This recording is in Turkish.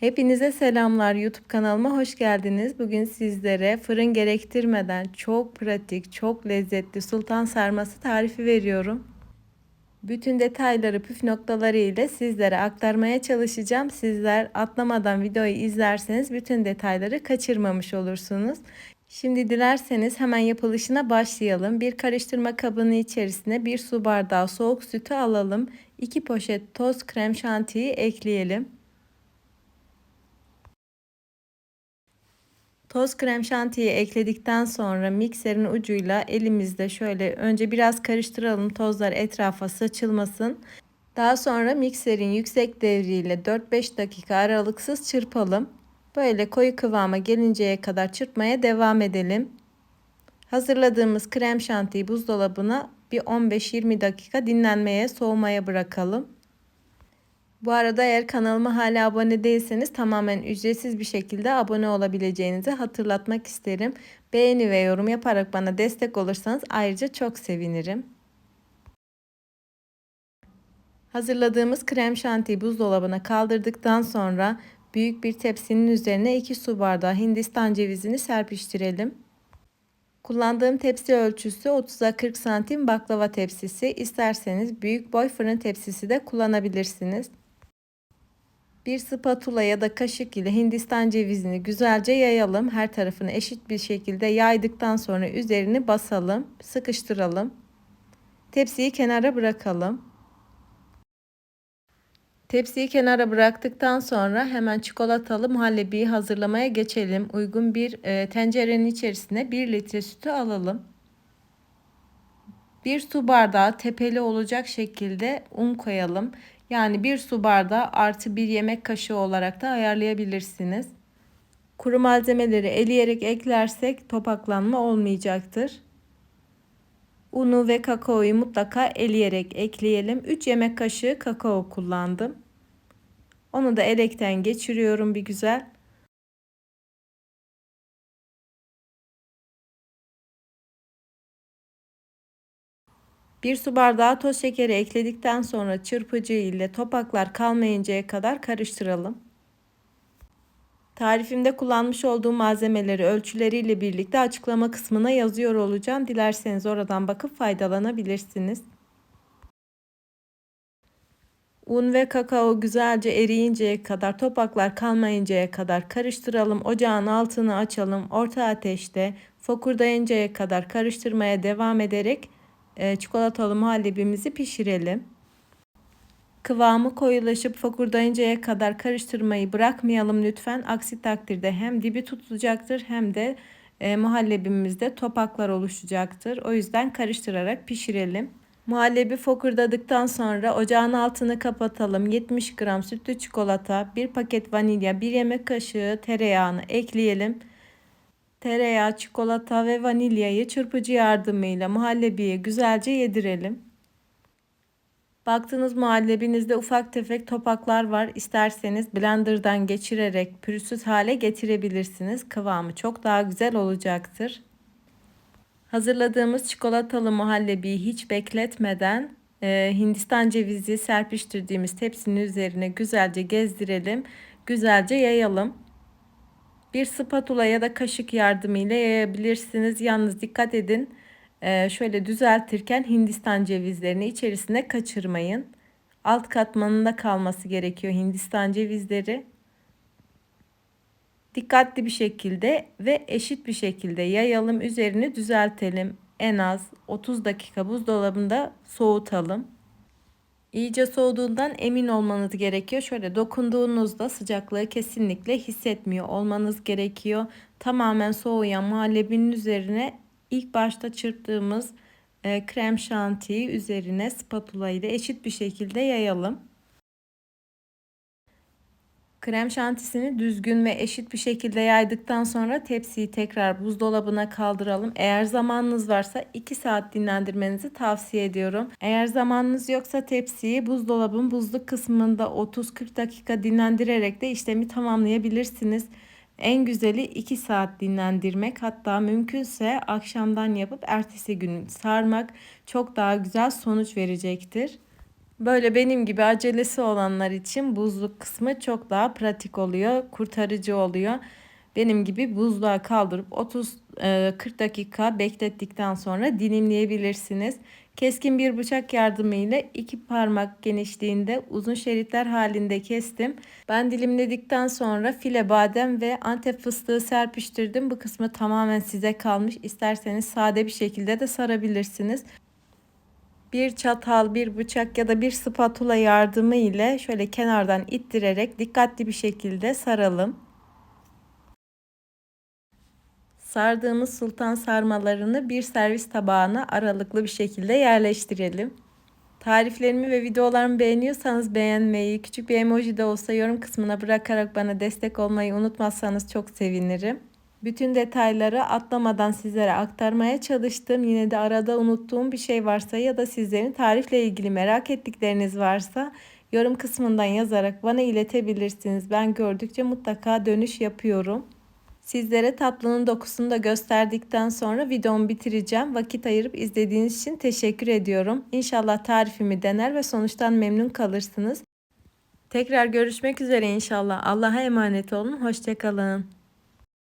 Hepinize selamlar. YouTube kanalıma hoş geldiniz. Bugün sizlere fırın gerektirmeden çok pratik, çok lezzetli sultan sarması tarifi veriyorum. Bütün detayları, püf noktaları ile sizlere aktarmaya çalışacağım. Sizler atlamadan videoyu izlerseniz bütün detayları kaçırmamış olursunuz. Şimdi dilerseniz hemen yapılışına başlayalım. Bir karıştırma kabının içerisine bir su bardağı soğuk sütü alalım. 2 poşet toz krem şantiyi ekleyelim. Toz krem şantiyi ekledikten sonra mikserin ucuyla elimizde şöyle önce biraz karıştıralım tozlar etrafa saçılmasın. Daha sonra mikserin yüksek devriyle 4-5 dakika aralıksız çırpalım. Böyle koyu kıvama gelinceye kadar çırpmaya devam edelim. Hazırladığımız krem şantiyi buzdolabına bir 15-20 dakika dinlenmeye, soğumaya bırakalım. Bu arada eğer kanalıma hala abone değilseniz tamamen ücretsiz bir şekilde abone olabileceğinizi hatırlatmak isterim. Beğeni ve yorum yaparak bana destek olursanız ayrıca çok sevinirim. Hazırladığımız krem şantiyi buzdolabına kaldırdıktan sonra büyük bir tepsinin üzerine 2 su bardağı hindistan cevizini serpiştirelim. Kullandığım tepsi ölçüsü 30'a 40 santim baklava tepsisi. İsterseniz büyük boy fırın tepsisi de kullanabilirsiniz. Bir spatula ya da kaşık ile hindistan cevizini güzelce yayalım. Her tarafını eşit bir şekilde yaydıktan sonra üzerini basalım, sıkıştıralım. Tepsiyi kenara bırakalım. Tepsiyi kenara bıraktıktan sonra hemen çikolatalı muhallebiyi hazırlamaya geçelim. Uygun bir e, tencerenin içerisine 1 litre sütü alalım. Bir su bardağı tepeli olacak şekilde un koyalım. Yani bir su bardağı artı bir yemek kaşığı olarak da ayarlayabilirsiniz. Kuru malzemeleri eleyerek eklersek topaklanma olmayacaktır. Unu ve kakaoyu mutlaka eleyerek ekleyelim. 3 yemek kaşığı kakao kullandım. Onu da elekten geçiriyorum bir güzel. Bir su bardağı toz şekeri ekledikten sonra çırpıcı ile topaklar kalmayıncaya kadar karıştıralım. Tarifimde kullanmış olduğum malzemeleri ölçüleriyle birlikte açıklama kısmına yazıyor olacağım. Dilerseniz oradan bakıp faydalanabilirsiniz. Un ve kakao güzelce eriyinceye kadar, topaklar kalmayıncaya kadar karıştıralım. Ocağın altını açalım. Orta ateşte fokurdayıncaya kadar karıştırmaya devam ederek çikolatalı muhallebimizi pişirelim. Kıvamı koyulaşıp fokurdayıncaya kadar karıştırmayı bırakmayalım lütfen. Aksi takdirde hem dibi tutacaktır hem de e, muhallebimizde topaklar oluşacaktır. O yüzden karıştırarak pişirelim. Muhallebi fokurdadıktan sonra ocağın altını kapatalım. 70 gram sütlü çikolata, 1 paket vanilya, 1 yemek kaşığı tereyağını ekleyelim. Tereyağı, çikolata ve vanilyayı çırpıcı yardımıyla muhallebiye güzelce yedirelim. Baktığınız muhallebinizde ufak tefek topaklar var. İsterseniz blenderdan geçirerek pürüzsüz hale getirebilirsiniz. Kıvamı çok daha güzel olacaktır. Hazırladığımız çikolatalı muhallebiyi hiç bekletmeden e, Hindistan cevizi serpiştirdiğimiz tepsinin üzerine güzelce gezdirelim. Güzelce yayalım. Bir spatula ya da kaşık yardımıyla yayabilirsiniz. Yalnız dikkat edin. E, şöyle düzeltirken Hindistan cevizlerini içerisine kaçırmayın. Alt katmanında kalması gerekiyor Hindistan cevizleri dikkatli bir şekilde ve eşit bir şekilde yayalım. Üzerini düzeltelim. En az 30 dakika buzdolabında soğutalım. İyice soğuduğundan emin olmanız gerekiyor. Şöyle dokunduğunuzda sıcaklığı kesinlikle hissetmiyor olmanız gerekiyor. Tamamen soğuyan muhallebinin üzerine ilk başta çırptığımız e, krem şantiyi üzerine spatula ile eşit bir şekilde yayalım. Krem şantisini düzgün ve eşit bir şekilde yaydıktan sonra tepsiyi tekrar buzdolabına kaldıralım. Eğer zamanınız varsa 2 saat dinlendirmenizi tavsiye ediyorum. Eğer zamanınız yoksa tepsiyi buzdolabın buzluk kısmında 30-40 dakika dinlendirerek de işlemi tamamlayabilirsiniz. En güzeli 2 saat dinlendirmek hatta mümkünse akşamdan yapıp ertesi gün sarmak çok daha güzel sonuç verecektir. Böyle benim gibi acelesi olanlar için buzluk kısmı çok daha pratik oluyor, kurtarıcı oluyor. Benim gibi buzluğa kaldırıp 30-40 dakika beklettikten sonra dilimleyebilirsiniz. Keskin bir bıçak yardımıyla iki parmak genişliğinde uzun şeritler halinde kestim. Ben dilimledikten sonra file badem ve antep fıstığı serpiştirdim. Bu kısmı tamamen size kalmış. İsterseniz sade bir şekilde de sarabilirsiniz bir çatal, bir bıçak ya da bir spatula yardımı ile şöyle kenardan ittirerek dikkatli bir şekilde saralım. Sardığımız sultan sarmalarını bir servis tabağına aralıklı bir şekilde yerleştirelim. Tariflerimi ve videolarımı beğeniyorsanız beğenmeyi, küçük bir emoji de olsa yorum kısmına bırakarak bana destek olmayı unutmazsanız çok sevinirim. Bütün detayları atlamadan sizlere aktarmaya çalıştım. Yine de arada unuttuğum bir şey varsa ya da sizlerin tarifle ilgili merak ettikleriniz varsa yorum kısmından yazarak bana iletebilirsiniz. Ben gördükçe mutlaka dönüş yapıyorum. Sizlere tatlının dokusunu da gösterdikten sonra videomu bitireceğim. Vakit ayırıp izlediğiniz için teşekkür ediyorum. İnşallah tarifimi dener ve sonuçtan memnun kalırsınız. Tekrar görüşmek üzere inşallah. Allah'a emanet olun. Hoşçakalın.